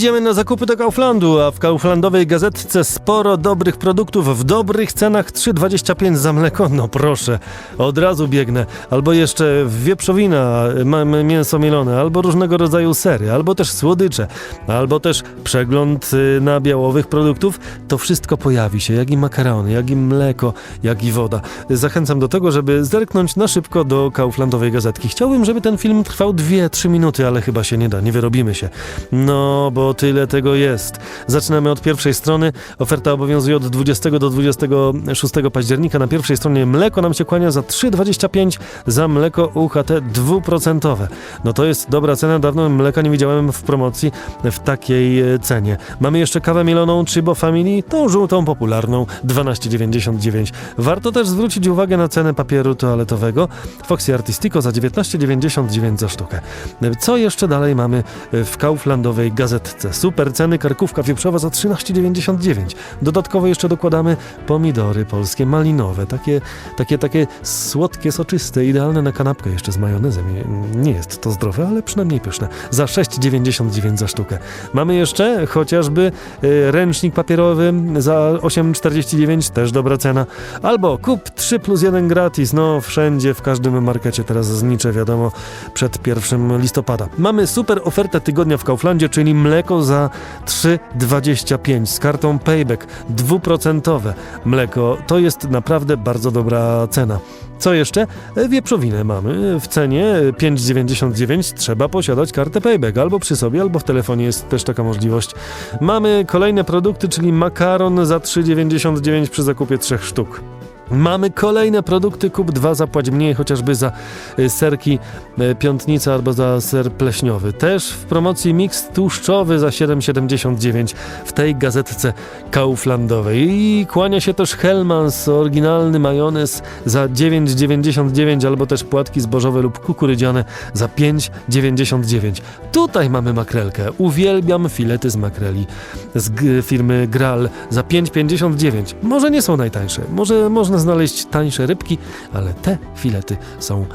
idziemy na zakupy do Kauflandu, a w Kauflandowej gazetce sporo dobrych produktów w dobrych cenach 3,25 za mleko. No proszę, od razu biegnę. Albo jeszcze wieprzowina, mamy mięso mielone, albo różnego rodzaju sery, albo też słodycze, albo też przegląd y, nabiałowych produktów. To wszystko pojawi się, jak i makarony, jak i mleko, jak i woda. Zachęcam do tego, żeby zerknąć na szybko do Kauflandowej gazetki. Chciałbym, żeby ten film trwał 2-3 minuty, ale chyba się nie da, nie wyrobimy się. No, bo tyle tego jest. Zaczynamy od pierwszej strony. Oferta obowiązuje od 20 do 26 października. Na pierwszej stronie mleko nam się kłania za 3,25 za mleko UHT dwuprocentowe. No to jest dobra cena. Dawno mleka nie widziałem w promocji w takiej e, cenie. Mamy jeszcze kawę mieloną Chibo Family, tą żółtą popularną 12,99. Warto też zwrócić uwagę na cenę papieru toaletowego Foxy Artistico za 19,99 za sztukę. Co jeszcze dalej mamy w Kauflandowej gazetce? Super ceny, karkówka wieprzowa za 13,99. Dodatkowo jeszcze dokładamy pomidory polskie, malinowe, takie, takie, takie słodkie, soczyste, idealne na kanapkę jeszcze z majonezem. Nie- Nie jest to zdrowe, ale przynajmniej pyszne. Za 6,99 za sztukę. Mamy jeszcze chociażby y, ręcznik papierowy za 8,49, też dobra cena. Albo kup 3 plus 1 gratis, no wszędzie, w każdym markecie teraz znicze, wiadomo, przed 1 listopada. Mamy super ofertę tygodnia w Kauflandzie, czyli mleko za 3,25 z kartą Payback, dwuprocentowe mleko. To jest naprawdę bardzo dobra cena. Co jeszcze? E, Wieprzowinę mamy w cenie 5,99. Trzeba posiadać kartę Payback albo przy sobie, albo w telefonie jest też taka możliwość. Mamy kolejne produkty, czyli makaron za 3,99 przy zakupie trzech sztuk. Mamy kolejne produkty, kup dwa, zapłać mniej, chociażby za y, serki y, piątnica albo za ser pleśniowy. Też w promocji miks tłuszczowy za 7,79 w tej gazetce Kauflandowej. I kłania się też Hellmans, oryginalny majonez za 9,99 albo też płatki zbożowe lub kukurydziane za 5,99. Tutaj mamy makrelkę. Uwielbiam filety z makreli z firmy Gral za 5,59. Może nie są najtańsze, może można znaleźć tańsze rybki, ale te filety są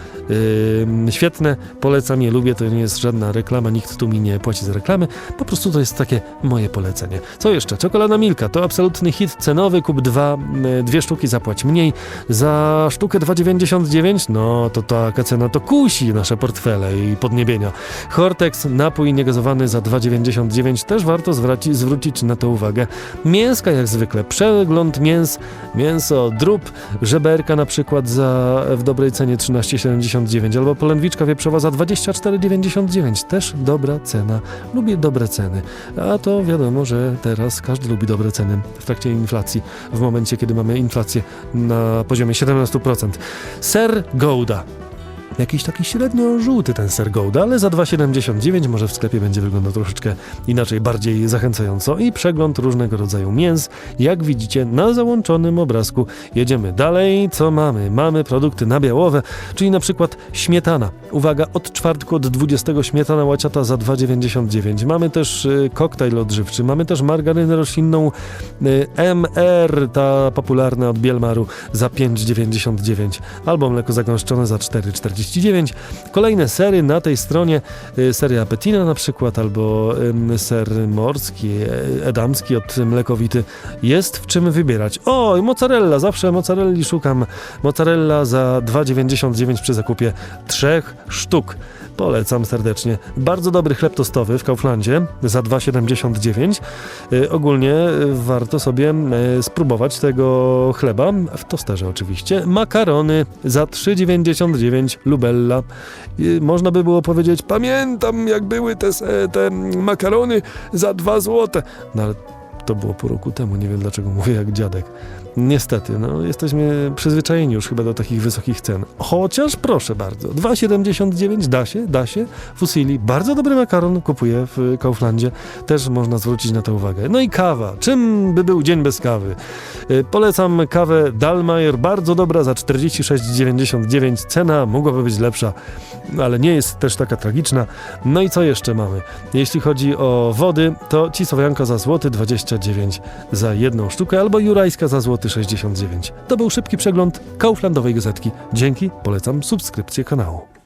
yy, świetne. Polecam je, lubię, to nie jest żadna reklama, nikt tu mi nie płaci za reklamy. Po prostu to jest takie moje polecenie. Co jeszcze? Czekolada Milka to absolutny hit cenowy, kup dwa, yy, dwie sztuki, zapłać mniej. Za sztukę 2,99, no to taka cena to kusi nasze portfele i podniebienia. Hortex, napój niegazowany za 2,99, też warto zwrócić na to uwagę. Mięska jak zwykle, przegląd mięs, mięso, drób, żeberka na przykład za w dobrej cenie 13,79 albo polędwiczka wieprzowa za 24,99, też dobra cena. Lubię dobre ceny, a to wiadomo, że teraz każdy lubi dobre ceny w trakcie inflacji, w momencie kiedy mamy inflację na poziomie 17%. Ser Gouda. Jakiś taki średnio żółty ten ser Gouda, ale za 2,79 może w sklepie będzie wyglądał troszeczkę inaczej, bardziej zachęcająco i przegląd różnego rodzaju mięs, jak widzicie na załączonym obrazku. Jedziemy dalej, co mamy? Mamy produkty nabiałowe, czyli na przykład śmietana. Uwaga, od czwartku od 20 śmietana łaciata za 2,99. Mamy też y, koktajl odżywczy, mamy też margarynę roślinną y, MR, ta popularna od Bielmaru za 5,99 albo mleko zagęszczone za 4,49. Kolejne sery na tej stronie, y, seria Appetina na przykład, albo ser morski, e, edamski od mlekowity. Jest w czym wybierać. O, mozzarella, zawsze mozzarelli szukam. Mozzarella za 2,99 przy zakupie trzech sztuk. Polecam serdecznie. Bardzo dobry chleb tostowy w Kauflandzie za 2,79. Y, Ogólnie y, warto sobie y, spróbować tego chleba, w tosterze oczywiście. Makarony za 3,99 Lubella. Można by było powiedzieć, pamiętam jak były te, te makarony za 2 złote. No ale to było pół roku temu, nie wiem dlaczego mówię jak dziadek. Niestety, no jesteśmy przyzwyczajeni już chyba do takich wysokich cen. Chociaż proszę bardzo, 2,79 da się, da się. Fusili, bardzo dobry makaron kupuję w Kauflandzie. Też można zwrócić na to uwagę. No i kawa. Czym by był dzień bez kawy? Y, Polecam kawę Dalmayer, bardzo dobra za 46,99. Cena mogłaby być lepsza, ale nie jest też taka tragiczna. No i co jeszcze mamy? Jeśli chodzi o wody, to Cisłowianka za złoty 29 za jedną sztukę, albo Jurajska za złoty 69. To był szybki przegląd Kauflandowej Gazetki. Dzięki, polecam subskrypcję kanału.